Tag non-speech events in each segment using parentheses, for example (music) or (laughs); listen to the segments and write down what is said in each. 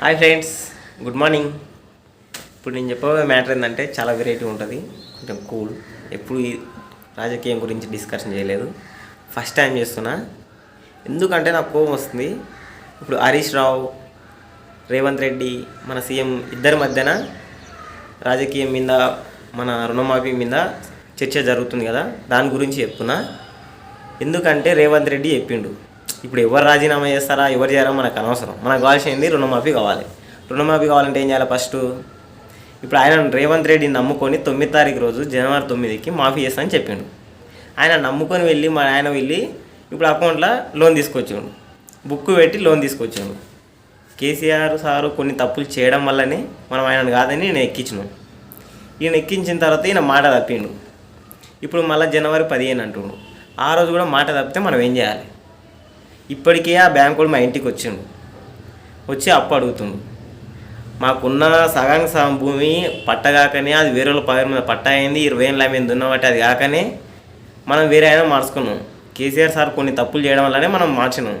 Hi friends good morning. ఇప్పుడు నేను చెప్పబోయే మ్యాటర్ ఏంటంటే చాలా వెరైటీ ఉంటుంది. కొంచెం కూల్. ఎప్పుడు ఈ రాజకీయం గురించి డిస్కషన్ చేయలేదు. ఫస్ట్ టైం చేస్తున్నా. ఎందుకంటే నాకు కోపం వస్తుంది. ఇప్పుడు హరీష్ రావు రేవంత్ రెడ్డి మన సీఎం ఇద్దరి మధ్యన రాజకీయం మీద మన రుణమాఫీ మీద చర్చ జరుగుతుంది కదా. దాని గురించి చెప్తున్నా. ఎందుకంటే రేవంత్ రెడ్డి చెప్పిండు. ఇప్పుడు ఎవరు రాజీనామా చేస్తారా ఎవరు చేయాలో మనకు అనవసరం. మనకు కావాల్సింది రుణమాఫీ కావాలి. రుణమాఫీ కావాలంటే ఏం చేయాలి ఫస్ట్? ఇప్పుడు ఆయన రేవంత్ రెడ్డిని నమ్ముకొని తొమ్మిది తారీఖు రోజు జనవరి తొమ్మిదికి మాఫీ చేస్తానని చెప్పిండు. ఆయన నమ్ముకొని వెళ్ళి మా ఆయన వెళ్ళి ఇప్పుడు అకౌంట్లో లోన్ తీసుకొచ్చిండు. బుక్ పెట్టి లోన్ తీసుకొచ్చిండు. కేసీఆర్ సారు కొన్ని తప్పులు చేయడం వల్లనే మనం ఆయనను కాదని నేను ఎక్కించినాం. ఈయన ఎక్కించిన తర్వాత ఈయన మాట తప్పిండు. ఇప్పుడు మళ్ళీ జనవరి పదిహేను అంటుండు. ఆ రోజు కూడా మాట తప్పితే మనం ఏం చేయాలి? ఇప్పటికే ఆ బ్యాంకుడు మా ఇంటికి వచ్చిండు. వచ్చి అప్పు అడుగుతుండు. మాకున్న సగానికి సగం భూమి పట్టగాకనే అది వేరే వాళ్ళ పగ మీద పట్ట అయింది ఇరవై ఏళ్ళ మీద దున్నబట్టి అది కాకనే మనం వేరే అయినా మార్చుకున్నాం. కేసీఆర్ సార్ కొన్ని తప్పులు చేయడం వల్లనే మనం మార్చినాం.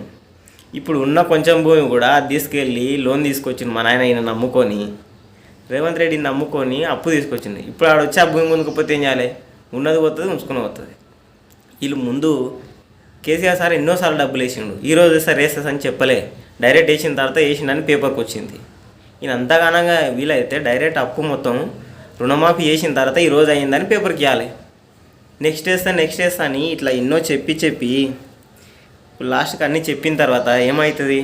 ఇప్పుడు ఉన్న కొంచెం భూమి కూడా తీసుకెళ్ళి లోన్ తీసుకొచ్చింది మా నాయన ఈయన నమ్ముకొని రేవంత్ రెడ్డిని నమ్ముకొని అప్పు తీసుకొచ్చింది ఇప్పుడు ఆడ వచ్చి ఆ భూమి ముందుకు పోతే ఏం చేయాలి? ఉన్నది పోతుంది ఉంచుకుని పోతుంది. వీళ్ళు ముందు కేసీఆర్ సార్ ఎన్నోసార్లు డబ్బులు వేసిండు. ఈరోజు సార్ వేసేసి అని చెప్పలే. డైరెక్ట్ వేసిన తర్వాత వేసిండని పేపర్కి వచ్చింది. ఈయన అంతగానంగా వీలైతే డైరెక్ట్ అప్పు మొత్తం రుణమాఫీ చేసిన తర్వాత ఈరోజు అయిందని పేపర్కి ఇవ్వాలి నెక్స్ట్ వేస్తా నెక్స్ట్ వేస్తా అని ఇట్లా ఎన్నో చెప్పి చెప్పి లాస్ట్కి అన్నీ చెప్పిన తర్వాత ఏమవుతుంది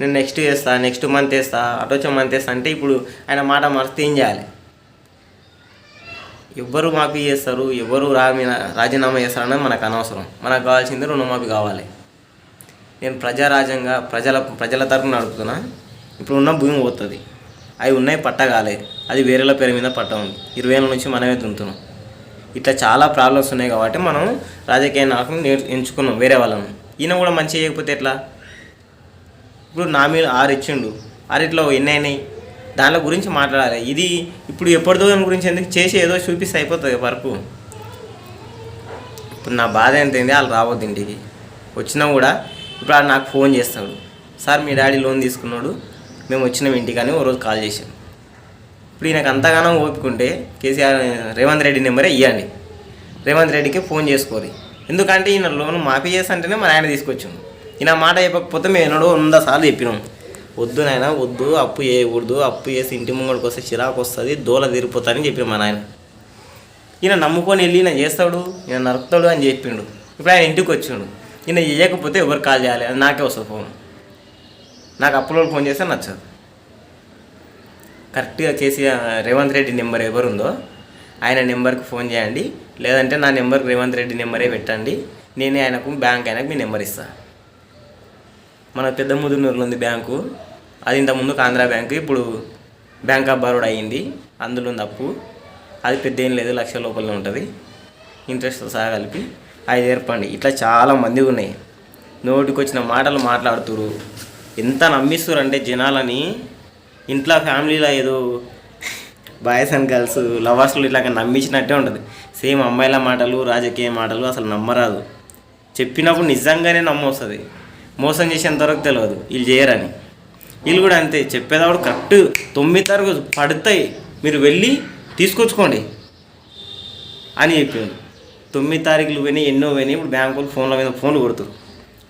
నేను నెక్స్ట్ చేస్తా నెక్స్ట్ మంత్ వేస్తా అటు వచ్చే మంత్ వేస్తా అంటే ఇప్పుడు ఆయన మాట మారిస్తే ఏం చేయాలి? ఎవ్వరు మాఫీ చేస్తారు ఎవరు రాజీనామా చేస్తారనేది మనకు అనవసరం. మనకు కావాల్సింది రుణమాఫీ కావాలి. నేను ప్రజారాజ్యంగా ప్రజల ప్రజల తరపున నడుపుతున్నా. ఇప్పుడు ఉన్న భూమి పోతుంది. అవి ఉన్నాయి పట్ట కాలే. అది వేరేల పేరు మీద పట్ట ఉంది. ఇరవై ఏళ్ళ నుంచి మనమే తింటున్నాం ఇట్లా చాలా ప్రాబ్లమ్స్ ఉన్నాయి కాబట్టి మనం రాజకీయ నాయకుని ఎంచుకున్నాం వేరే వాళ్ళను. ఈయన కూడా మంచి చేయకపోతే ఎట్లా? ఇప్పుడు నా మీద ఆరు ఇచ్చిండు ఆరిట్లో ఎన్ని అయినాయి? దాని గురించి మాట్లాడాలి. ఇది ఇప్పుడు ఎప్పటిదో దాని గురించి ఎందుకు చేసి ఏదో చూపిస్తే అయిపోతుంది వరకు. ఇప్పుడు నా బాధ ఏంటంటే వాళ్ళు రావద్దు ఇంటికి. వచ్చినా కూడా ఇప్పుడు ఆడు నాకు ఫోన్ చేస్తాడు. సార్ మీ డాడీ లోన్ తీసుకున్నాడు. మేము వచ్చినాం ఇంటికి అని ఓ రోజు కాల్ చేశాం ఇప్పుడు ఈయనకు అంతగానో ఓపుకుంటే కేసీఆర్ రేవంత్ రెడ్డి నెంబరే ఇవ్వండి రేవంత్ రెడ్డికి ఫోన్ చేసుకోరి. ఎందుకంటే ఈయన లోన్ మాఫీ చేసి అంటేనే మా ఆయన తీసుకొచ్చాం ఈయన మాట చెప్పకపోతే మేము ఎన్నడో వంద సార్లు చెప్పినాం. వద్దు నాయన వద్దు అప్పు చేయకూడదు అప్పు చేసి ఇంటి ముంగడికి వస్తే చిరాకు వస్తుంది దోల తీరిపోతారని చెప్పి మా నాయన. ఈయన నమ్ముకొని వెళ్ళి ఈయన చేస్తాడు ఈయన నరుకుతాడు అని చెప్పిండు ఇప్పుడు ఆయన ఇంటికి వచ్చిండు. ఈయన చేయకపోతే ఎవరు కాల్ చేయాలి? అది నాకే వస్తుంది ఫోన్. నాకు అప్పులో ఫోన్ చేస్తే నచ్చదు. కరెక్ట్గా కేసీఆర్ రేవంత్ రెడ్డి నెంబర్ ఎవరుందో ఆయన నెంబర్కి ఫోన్ చేయండి. లేదంటే నా నెంబర్కి రేవంత్ రెడ్డి నెంబరే పెట్టండి. నేనే ఆయనకు బ్యాంక్ ఆయనకు మీ నెంబర్ ఇస్తాను మన పెద్ద ముదునూరులో ఉంది బ్యాంకు. అది ఇంతకుముందు ఆంధ్రా బ్యాంకు ఇప్పుడు బ్యాంక్ ఆఫ్ బరోడా అయ్యింది అందులో ఉంది అప్పు అది పెద్ద ఏం లేదు లక్ష లోపలనే ఉంటుంది. ఇంట్రెస్ట్తో సహా కలిపి అది ఏర్పండి ఇట్లా చాలా మంది ఉన్నాయి. నోటికి వచ్చిన మాటలు మాట్లాడుతురు. ఎంత నమ్మిస్తారు అంటే జనాలని. ఇంట్లో ఫ్యామిలీలో ఏదో బాయ్స్ అండ్ గర్ల్స్ లవర్స్లు ఇట్లా నమ్మించినట్టే ఉంటుంది. సేమ్ అమ్మాయిల మాటలు రాజకీయ మాటలు అసలు నమ్మరాదు. చెప్పినప్పుడు నిజంగానే నమ్మొస్తుంది. మోసం చేసేంతవరకు తెలియదు వీళ్ళు చేయరని. వీళ్ళు కూడా అంతే చెప్పేటప్పుడు కరెక్ట్. తొమ్మిది తరగతి పడతాయి. మీరు వెళ్ళి తీసుకొచ్చుకోండి. అని చెప్పిండు తొమ్మిది తారీఖులు పోయినాయి ఎన్నో పోయినాయి. ఇప్పుడు బ్యాంకులు ఫోన్ల మీద ఫోన్లు కొడుతారు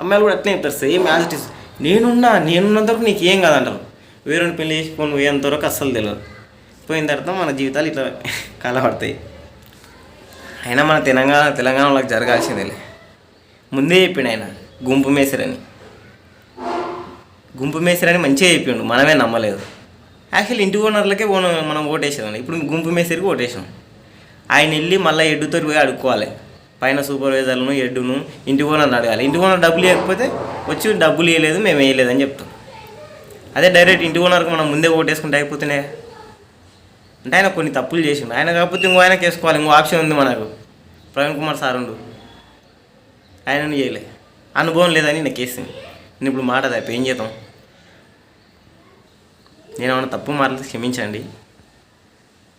అమ్మాయిలు కూడా అట్లే చెప్తారు సేమ్ యాజ్ ఇట్ ఇస్. నేనున్నా నేనున్నంత వరకు నీకు ఏం కాదంటారు. వేరే పెళ్ళి చేసి ఫోన్ పోయేంత వరకు అస్సలు తెలియదు పోయిన తర్వాత మన జీవితాలు ఇట్లా (laughs) కలబడతాయి. అయినా మన తెలంగాణ తెలంగాణలోకి జరగాల్సిందేలే. ముందే చెప్పిండు ఆయన గుంపు మేసరని. గుంపు మేసరని మంచిగా చెప్పిండు. మనమే నమ్మలేదు. యాక్చువల్లీ ఇంటి ఓనర్లకే ఓన మనం ఓటేసాం ఇప్పుడు గుంపు మేసరికి ఓటేసాం ఆయన వెళ్ళి మళ్ళీ ఎడ్డుతో పోయి అడుక్కోవాలి. పైన సూపర్వైజర్లను ఎడ్డును ఇంటి ఓనర్ని అడగాలి. ఇంటి ఓనర్ డబ్బులు ఇవ్వకపోతే వచ్చి డబ్బులు ఇవ్వలేదు మేము వేయలేదని చెప్తాం. అదే డైరెక్ట్ ఇంటి ఓనర్కి మనం ముందే ఓటేసుకుంటే అయిపోతున్నాయి అంటే ఆయన కొన్ని తప్పులు చేసిండు. ఆయన కాకపోతే ఇంకో ఆయనకి వేసుకోవాలి. ఇంకో ఆప్షన్ ఉంది మనకు. ప్రవీణ్ కుమార్ సార్ ఉండు. ఆయనను చేయలే. అనుభవం లేదని నేను కేసింది. నేను ఇప్పుడు మాట తప్ప ఏం చేద్దాం? నేను ఏమైనా తప్పు మాటలు క్షమించండి.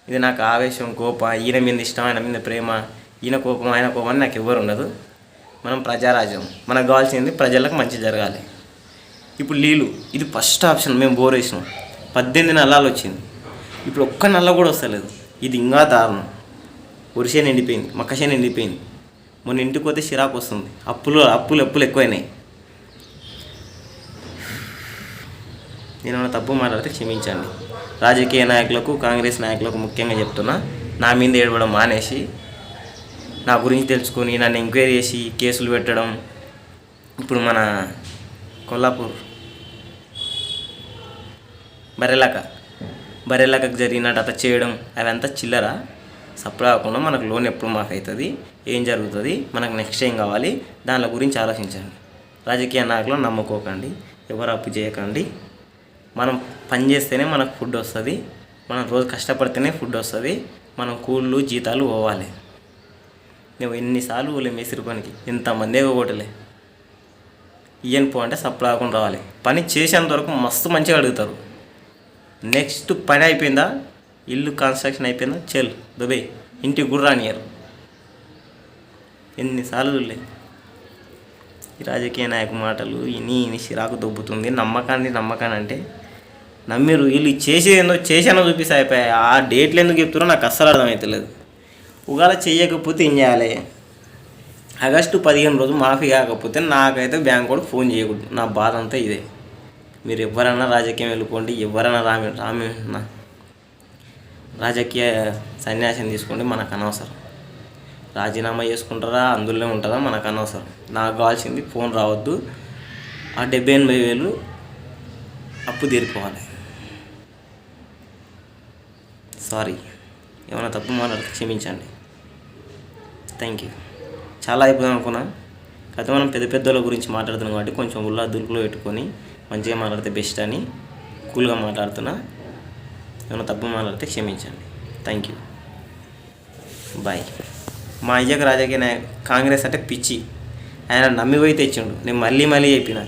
ఇది నాకు ఆవేశం కోపం ఈయన మీద ఇష్టం ఆయన మీద ప్రేమ ఈయన కోపం ఆయన కోపం అని నాకు ఎవ్వరు ఉండదు. మనం ప్రజారాజ్యం మనకు కావాల్సింది ప్రజలకు మంచి జరగాలి. ఇప్పుడు నీళ్ళు ఇది ఫస్ట్ ఆప్షన్ మేము బోర్ వేసినాం. పద్దెనిమిది నల్లాలు వచ్చింది. ఇప్పుడు ఒక్క నల్ల కూడా వస్తలేదు. ఇది ఇంకా దారుణం. ఒరిసే నిండిపోయింది మక్కసే నిండిపోయింది. మొన్న ఇంటికి పోతే చిరాకు వస్తుంది. అప్పులు అప్పులు అప్పులు ఎక్కువైనాయి. నేను తప్పు మాట్లాడితే క్షమించండి. రాజకీయ నాయకులకు కాంగ్రెస్ నాయకులకు ముఖ్యంగా చెప్తున్నా నా మీద ఏడవడం మానేసి నా గురించి తెలుసుకొని నన్ను ఎంక్వైరీ చేసి కేసులు పెట్టడం ఇప్పుడు మన కొల్లాపూర్ బరెలక బరెలకకు జరిగినట్టు అట్లా చేయడం అవంతా చిల్లరా. సప్లై కాకుండా మనకు లోన్ ఎప్పుడు మాకు అవుతుంది ఏం జరుగుతుంది మనకు నెక్స్ట్ ఏం కావాలి దాని గురించి ఆలోచించండి. రాజకీయ నాయకులను నమ్ముకోకండి ఎవరు అప్పు చేయకండి. మనం పని చేస్తేనే మనకు ఫుడ్ వస్తుంది. మనం రోజు కష్టపడితేనే ఫుడ్ వస్తుంది. మనం కూళ్ళు జీతాలు పోవాలి. నువ్వు ఎన్నిసార్లు పోలే మేసిరి పనికి? ఇంతమందే పోగొట్టలే. ఇయ్యని పో అంటే సప్లై రావాలి. పని చేసేంత వరకు మస్తు మంచిగా అడుగుతారు. నెక్స్ట్ పని అయిపోయిందా? ఇల్లు కన్స్ట్రక్షన్ అయిపోయిందా? చెల్ దుబాయ్ ఇంటికి కూడా రానియరు ఎన్నిసార్లు ఈ రాజకీయ నాయకు మాటలు ఇని ఇని చిరాకు దొబ్బుతుంది. నమ్మకాన్ని నమ్మకాన్ని అంటే నమ్మిరు వీళ్ళు చేసేది ఏందో చేసానో చూపిస్తే అయిపోయాయి ఆ డేట్లు ఎందుకు చెప్తున్నా నాకు అస్సలు అర్థమవుతలేదు ఒకవేళ చేయకపోతే ఏం చేయాలి? ఆగస్టు పదిహేను రోజు మాఫీ కాకపోతే నాకైతే బ్యాంక్ కూడా ఫోన్ చేయకూడదు. నా బాధ అంతా ఇదే. మీరు ఎవరైనా రాజకీయం వెళ్ళుకోండి ఎవరైనా రామి రామి రాజకీయ సన్యాసం తీసుకోండి మనకు అనవసరం. రాజీనామా చేసుకుంటారా అందులోనే ఉంటుందా మనకు అనవసరం. నాకు కావాల్సింది ఫోన్ రావద్దు. ఆ డెబ్బై ఎనభై వేలు అప్పు తీరుకోవాలి సారీ. ఏమైనా తప్పు మాట్లాడితే క్షమించండి. థ్యాంక్ యూ చాలా అయిపోయింది అనుకున్నా. కాకపోతే మనం పెద్ద పెద్దల గురించి మాట్లాడుతున్నాం కాబట్టి కొంచెం ఉల్లా దులుపులో పెట్టుకొని మంచిగా మాట్లాడితే బెస్ట్ అని కూల్గా మాట్లాడుతున్నా. ఏమైనా తప్పు మాట్లాడితే క్షమించండి. థ్యాంక్ యూ బాయ్ మా అయ్యకు రాజకీయ నాయ కాంగ్రెస్ అంటే పిచ్చి. ఆయన నమ్మి పోయి తెచ్చిండు. నేను మళ్ళీ మళ్ళీ చెప్పిన.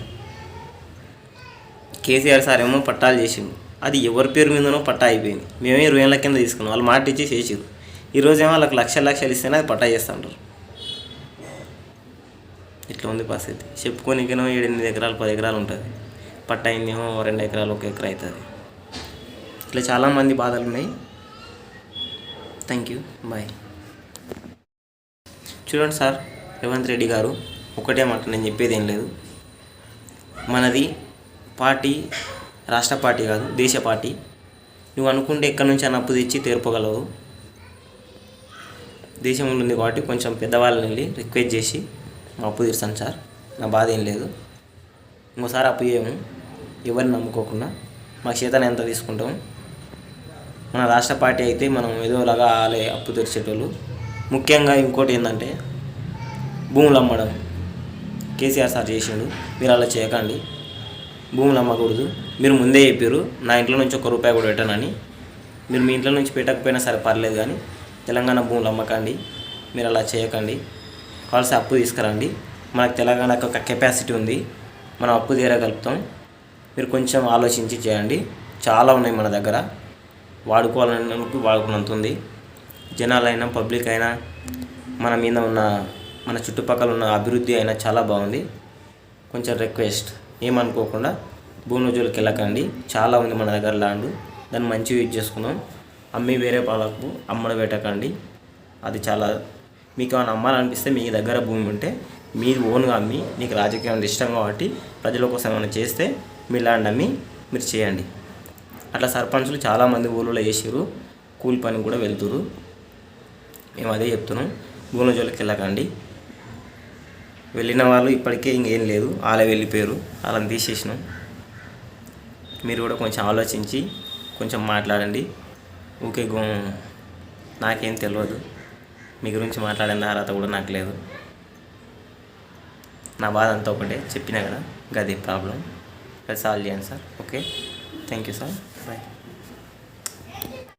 కేసీఆర్ సార్ ఏమో పట్టాలు చేసిండు. అది ఎవరి పేరు మీదనో పట్టా అయిపోయింది. మేమే ఇరవై ఏళ్ళ కింద తీసుకున్నాం. వాళ్ళు మాట ఇచ్చి చేసారు ఈరోజు ఏమో వాళ్ళకి లక్షల లక్షలు ఇస్తేనే అది పట్టా చేస్తుంటారు. ఇట్లా ఉంది పరిస్థితి. చెప్పుకోనికేమో ఏడు ఎనిమిది ఎకరాలు పది ఎకరాలు ఉంటుంది. పట్ట అయిందేమో రెండు ఎకరాలు ఒక ఎకరా అవుతుంది. ఇట్లా చాలామంది బాధలు ఉన్నాయి. Thank you. బాయ్. చూడండి సార్ రేవంత్ రెడ్డి గారు ఒకటే మాట నేను చెప్పేది ఏం లేదు. మనది పార్టీ రాష్ట్ర పార్టీ కాదు దేశ పార్టీ. నువ్వు అనుకుంటే ఎక్కడి నుంచి అని అప్పు తెచ్చి తీర్పగలవు. దేశంలో ఉంది కాబట్టి కొంచెం పెద్దవాళ్ళని వెళ్ళి రిక్వెస్ట్ చేసి మా అప్పు తీర్చాను సార్ నా బాధ ఏం లేదు. ఇంకోసారి అప్పు చేయము ఎవరిని నమ్ముకోకుండా మా చేతన ఎంత తీసుకుంటాము. మన రాష్ట్ర పార్టీ అయితే మనం ఏదోలాగా ఆలే అప్పు తెరిచేటోళ్ళు. ముఖ్యంగా ఇంకోటి ఏంటంటే భూములు అమ్మడం. కేసీఆర్ సార్ చేసిండు మీరు అలా చేయకండి. భూములు అమ్మకూడదు. మీరు ముందే చెప్పారు నా ఇంట్లో నుంచి ఒక రూపాయి కూడా పెట్టానని. మీరు మీ ఇంట్లో నుంచి పెట్టకపోయినా సరే పర్లేదు కానీ తెలంగాణ భూములు అమ్మకండి మీరు అలా చేయకండి. కావాల్సిన అప్పు తీసుకురండి. మనకు తెలంగాణకు ఒక కెపాసిటీ ఉంది మనం అప్పు తీరగలుగుతాం. మీరు కొంచెం ఆలోచించి చేయండి. చాలా ఉన్నాయి మన దగ్గర. వాడుకోవాలని వాడుకున్నంత ఉంది. జనాలైనా పబ్లిక్ అయినా మన మీద ఉన్న మన చుట్టుపక్కల ఉన్న అభివృద్ధి అయినా చాలా బాగుంది. కొంచెం రిక్వెస్ట్ ఏమనుకోకుండా భూమి జోలికి వెళ్ళకండి చాలా ఉంది మన దగ్గర ల్యాండ్. దాన్ని మంచిగా యూజ్ చేసుకుందాం. అమ్మి వేరే వాళ్ళకు అమ్మడ పెట్టకండి. అది చాలా మీకు ఏమైనా అమ్మాలనిపిస్తే మీ దగ్గర భూమి ఉంటే మీరు ఓన్గా అమ్మి నీకు రాజకీయం ఇష్టం కాబట్టి ప్రజల కోసం ఏమైనా చేస్తే మీ ల్యాండ్ అమ్మి మీరు చేయండి. అట్లా సర్పంచులు చాలామంది ఊళ్ళో వేసారు కూలి పని కూడా వెళ్తురు మేము అదే చెప్తున్నాం. భూముల జోలికి వెళ్ళకండి వెళ్ళిన వాళ్ళు ఇప్పటికే ఇంకేం లేదు. వాళ్ళే వెళ్ళిపోయారు. వాళ్ళని తీసేసినాం. మీరు కూడా కొంచెం ఆలోచించి కొంచెం మాట్లాడండి. ఊకే గో నాకేం తెలియదు మీ గురించి మాట్లాడిన అర్హత కూడా నాకు లేదు. నా బాధ అంతా ఒకటే చెప్పినా కదా గది ప్రాబ్లం. అది సాల్వ్ చేయండి sir okay thank you sir bye